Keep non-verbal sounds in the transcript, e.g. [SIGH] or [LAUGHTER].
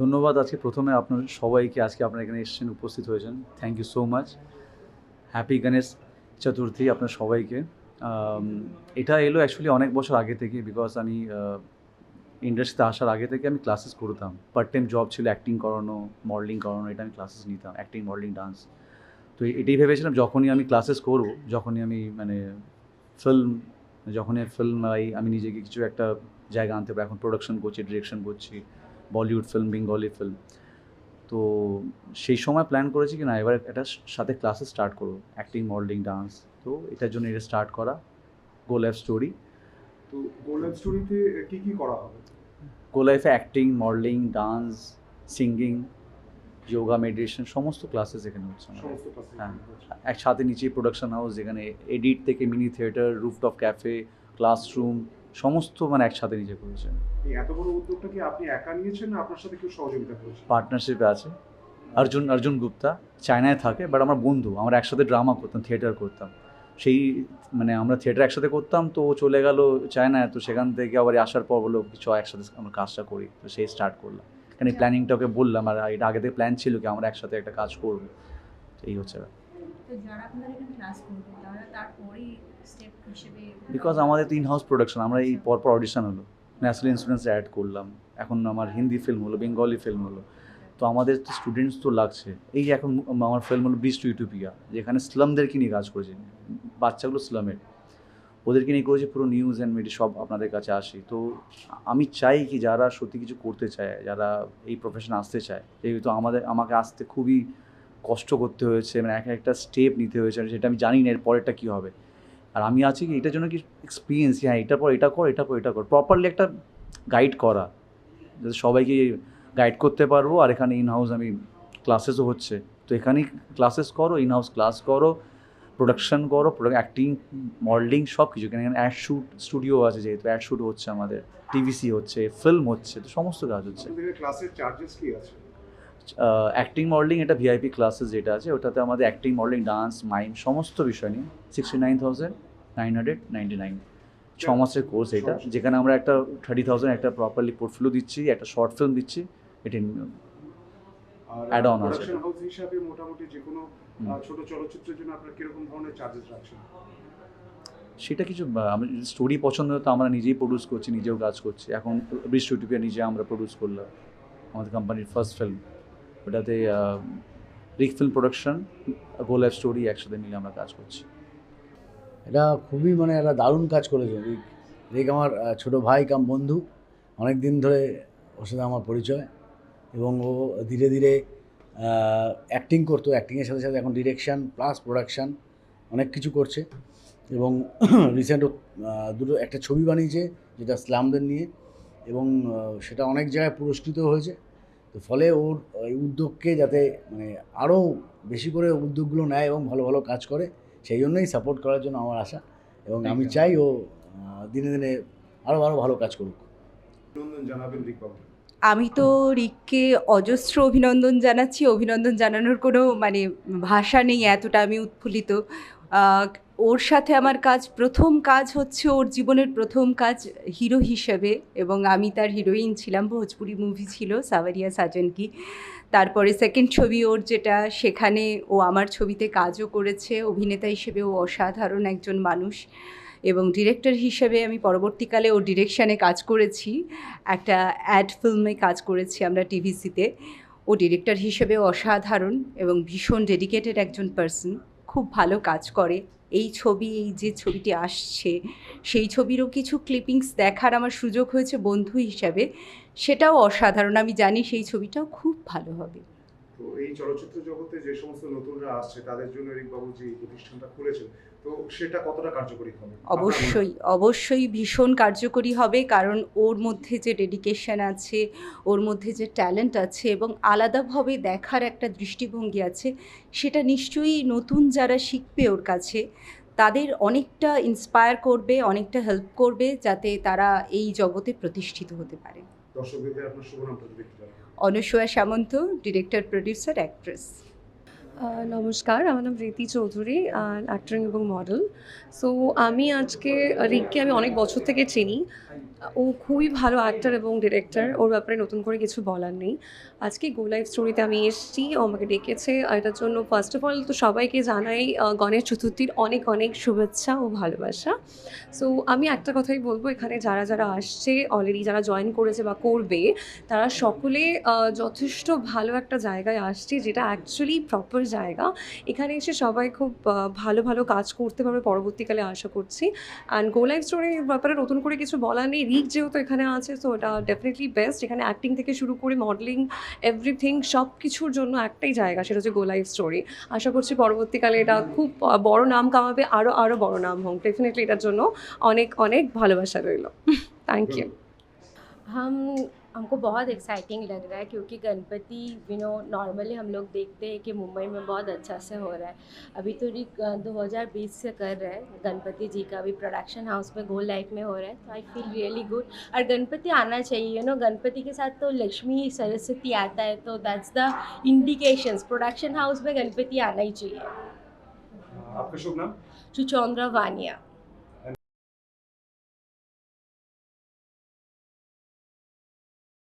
ধন্যবাদ আজকে প্রথমে আপনার সবাইকে। আজকে আপনারা এখানে এসেছেন, উপস্থিত হয়েছেন। Thank you so much happy Ganesh Chaturthi আপনার সবাইকে। এটা এলো অ্যাকচুয়ালি অনেক বছর আগে থেকে বিকজ আমি ইন্ডাস্ট্রিতে আসার আগে থেকে আমি ক্লাসেস করতাম। পার্ট টাইম জব ছিল অ্যাক্টিং করানো মডেলিং করানো, এটা আমি ক্লাসেস নিতাম অ্যাক্টিং মডেলিং ডান্স তো এটাই ভেবেছিলাম যখনই আমি ক্লাসেস করব, যখনই আমি মানে ফিল্ম যখনই ফিল্ম আমি নিজেকে কিছু একটা জায়গা আনতে পারি এখন প্রোডাকশন করছি ডিরেকশন করছি। বলিউড ফিল্ম বেঙ্গলি ফিল্ম তো সেই সময় প্ল্যান করেছি কি না এবার একটা সাথে ক্লাসে স্টার্ট করব। অ্যাক্টিং মডেলিং ডান্স তো এটার জন্য এটা স্টার্ট করা। গো লাইফ স্টোরি তো গোল্ডেন স্টোরিতে কি কি করা হবে? গো লাইফে acting modelling dance singing yoga meditation সমস্ত ক্লাসেস এখানে হচ্ছে হ্যাঁ। একসাথে নিচেই প্রোডাকশন হাউস যেখানে এডিট থেকে mini theatre rooftop cafe classroom সমস্ত মানে একসাথে নিজে করেছে এই এত বড় উদ্যোগটা কি আপনি একা নিয়েছেন না আপনার সাথে কেউ সহযোগিতা করেছে? পার্টনারশিপে আছে। অর্জুন অর্জুন গুপ্তা চায়নায় থাকে বাট আমার বন্ধু আমরা একসাথে ড্রামা করতাম থিয়েটার করতাম। সেই মানে আমরা থিয়েটার একসাথে করতাম তো ও চলে গেল চায়নায় তো সেখান থেকে আবার আসার পর বলল চ একসাথে আমরা কাজটা করি। তো সেই স্টার্ট করলাম এখানে প্ল্যানিংটা ওকে বললাম আর এটা আগে থেকে প্ল্যান ছিল কি আমরা একসাথে একটা কাজ করব এই হচ্ছে তো যারা আপনাদের এখানে ক্লাস করবে তারা তারপরেই স্টেপ হিসেবে বিকজ আমাদের তো ইন হাউস প্রোডাকশন আমরা এই পরপর অডিশন হলো। ন্যাশনাল ইন্স্যুরেন্স অ্যাড করলাম। এখন আমার হিন্দি ফিল্ম হলো বেঙ্গলি ফিল্ম হলো। তো আমাদের তো স্টুডেন্টস তো লাগছে। এই যে এখন আমার ফিল্ম হলো বিচ টু ইউটোপিয়া যেখানে স্লামদেরকে নিয়ে কাজ করেছে। বাচ্চাগুলো স্লামের ওদেরকে নিয়ে করেছে পুরো নিউজ অ্যান্ড মিডিয়া সব আপনাদের কাছে আসি। তো আমি চাই কি যারা সত্যি কিছু করতে চায় যারা এই প্রফেশনে আসতে চায় যেহেতু আমাদের আমাকে আসতে খুবই কষ্ট করতে হয়েছে মানে এক একটা স্টেপ নিতে হয়েছে, সেটা আমি জানি না এর পরেরটা কী হবে। আর আমি আছি কি, এটার জন্য কি এক্সপিরিয়েন্স হ্যাঁ এটার পর, এটা কর এটা কর এটা কর। প্রপারলি একটা গাইড করা, যাতে সবাইকে গাইড করতে পারব। আর এখানে ইন হাউস আমি ক্লাসেসও হচ্ছে। তো এখানেই ক্লাসেস করো ইন হাউস ক্লাস করো প্রোডাকশন করো অ্যাক্টিং মডেলিং সব কিছু কেন এখানে অ্যাড শ্যুট স্টুডিও আছে যেহেতু অ্যাড শ্যুট হচ্ছে আমাদের টিভিসি হচ্ছে ফিল্ম হচ্ছে, তো সমস্ত কাজ হচ্ছে। ক্লাসের চার্জেস কি আছে? অ্যাক্টিং মডেলিং এটা ভিআইপি ক্লাসেস যেটা আছে ওটাতে আমাদের অ্যাক্টিং মডেলিং ডান্স মাইম সমস্ত বিষয় নিয়ে sixty nine thousand nine hundred ninety nine ছ মাসের কোর্স এটা যেখানে আমরা একটা থার্টি থাউজেন্ড একটা প্রপারলি পোর্টফোলিও দিচ্ছি একটা শর্ট ফিল্ম দিচ্ছি এটা Add on আছে। হাউস হিসাবে মোটামুটি যে কোনো ছোট চলচ্চিত্রের জন্য আপনার কীরকম ধরনের চার্জেস রাখছেন? সেটা কিছু আমি স্টোরি পছন্দ তো আমরা নিজেই প্রডিউস করছি নিজেও কাজ করছি। এখন ব্রিজ ইউটিউবে নিজে আমরা প্রডিউস করলাম আমাদের কোম্পানির ফার্স্ট ফিল্ম ওটাতে Rick film production go story একসাথে মিলে আমরা কাজ করছি। এটা খুবই মানে একটা দারুণ কাজ করেছে রিক রিক আমার ছোট ভাই, কাম বন্ধু। অনেক দিন ধরে ওর সাথে আমার পরিচয় এবং ও ধীরে ধীরে অ্যাক্টিং করতো। অ্যাক্টিংয়ের সাথে সাথে এখন ডিরেকশান প্লাস প্রোডাকশান অনেক কিছু করছে এবং [CLEARS THROAT] রিসেন্ট দুটো একটা ছবি বানিয়েছে যেটা স্লামদের নিয়ে এবং সেটা অনেক জায়গায় পুরস্কৃত হয়েছে। তো ফলে ওর এই উদ্যোগকে যাতে মানে আরও বেশি করে উদ্যোগগুলো নেয় এবং ভালো ভালো কাজ করে সেই জন্যই সাপোর্ট করার জন্য আমার আশা। এবং আমি চাই ও দিনে দিনে আরও আরও ভালো কাজ করুক। জানাবেন আমি তো রিককে অজস্র অভিনন্দন জানাচ্ছি। অভিনন্দন জানানোর কোনো মানে ভাষা নেই এতটা আমি উৎফুল্লিত। ওর সাথে আমার কাজ, প্রথম কাজ হচ্ছে ওর জীবনের প্রথম কাজ হিরো হিসেবে এবং আমি তার হিরোইন ছিলাম, ভোজপুরি মুভি ছিল, সাভারিয়া সাজন কি তারপরে সেকেন্ড ছবি ওর যেটা, সেখানে ও আমার ছবিতে কাজও করেছে, অভিনেতা হিসেবে ও অসাধারণ একজন মানুষ এবং ডিরেক্টর হিসেবে আমি পরবর্তীকালে ও ডিরেকশানে কাজ করেছি। একটা অ্যাড ফিল্মে কাজ করেছি আমরা টিভিসিতে ও ডিরেক্টর হিসেবেও অসাধারণ এবং ভীষণ ডেডিকেটেড একজন পার্সন খুব ভালো কাজ করে। এই ছবি, এই যে ছবিটি আসছে, সেই ছবিরও কিছু ক্লিপিংস দেখার আমার সুযোগ হয়েছে বন্ধু হিসাবে। সেটাও অসাধারণ, আমি জানি সেই ছবিটাও খুব ভালো হবে। তো এই চলচ্চিত্র জগতে যে সমস্ত নতুনরা আসছে তাদের জন্য বাবু যে প্রতিষ্ঠানটা খুলেছেন তো সেটা কতটা কার্যকরী হবে? অবশ্যই অবশ্যই ভীষণ কার্যকরী হবে কারণ ওর মধ্যে যে ডেডিকেশন আছে ওর মধ্যে যে ট্যালেন্ট আছে এবং আলাদাভাবে দেখার একটা দৃষ্টিভঙ্গি আছে সেটা নিশ্চয়ই নতুন যারা শিখবে ওর কাছে তাদের অনেকটা ইন্সপায়ার করবে অনেকটা হেল্প করবে যাতে তারা এই জগতে প্রতিষ্ঠিত হতে পারে। দর্শকদের আপনার Anasuya Samanta director producer actress. নমস্কার, আমার নাম রীতি চৌধুরী অ্যাক্টরিং এবং মডেল সো আমি আজকে রিককে আমি অনেক বছর থেকে চিনি। ও খুবই ভালো অ্যাক্টর এবং ডিরেক্টর ওর ব্যাপারে নতুন করে কিছু বলার নেই। আজকে গো লাইফ স্টোরিতে আমি এসেছি, ও আমাকে ডেকেছে এটার জন্য ফার্স্ট অফ অল তো সবাইকে জানাই গণেশ চতুর্থীর অনেক অনেক শুভেচ্ছা ও ভালোবাসা। সো আমি একটা কথাই বলব, এখানে যারা যারা আসছে অলরেডি যারা জয়েন করেছে বা করবে, তারা সকলে যথেষ্ট ভালো একটা জায়গায় আসছে, যেটা অ্যাকচুয়ালি প্রপার জায়গা। এখানে এসে সবাই খুব ভালো ভালো কাজ করতে পারবে পরবর্তীকালে আশা করছি। অ্যান্ড গো লাইফ স্টোরির ব্যাপারে নতুন করে কিছু বলার নেই। রিক যেহেতু এখানে আছে সো এটা ডেফিনেটলি বেস্ট এখানে অ্যাক্টিং থেকে শুরু করে মডেলিং এভরিথিং সব কিছুর জন্য একটাই জায়গা সেটা হচ্ছে গো লাইফ স্টোরি আশা করছি পরবর্তীকালে এটা খুব বড় নাম কামাবে আরও আরও বড় নাম হোক। ডেফিনেটলি এটার জন্য অনেক অনেক ভালোবাসা রইল। থ্যাংক ইউ हम हमको बहुत एक्साइटिंग लग रहा है क्योंकि गणपति यू नो नॉर्मली हम लोग देखते हैं कि मुंबई में बहुत अच्छा से हो रहा है। अभी तो दो हज़ार बीस से कर रहे हैं गणपति जी का अभी प्रोडक्शन हाउस में गोल लाइफ में हो रहा है तो आई फील रियली गुड और गणपति आना चाहिए यू नो गणपति के साथ तो लक्ष्मी सरस्वती आता है तो that's the indications production house में गणपति आना ही चाहिए। आपका शुभ नाम? सुचौंद्रा वानिया।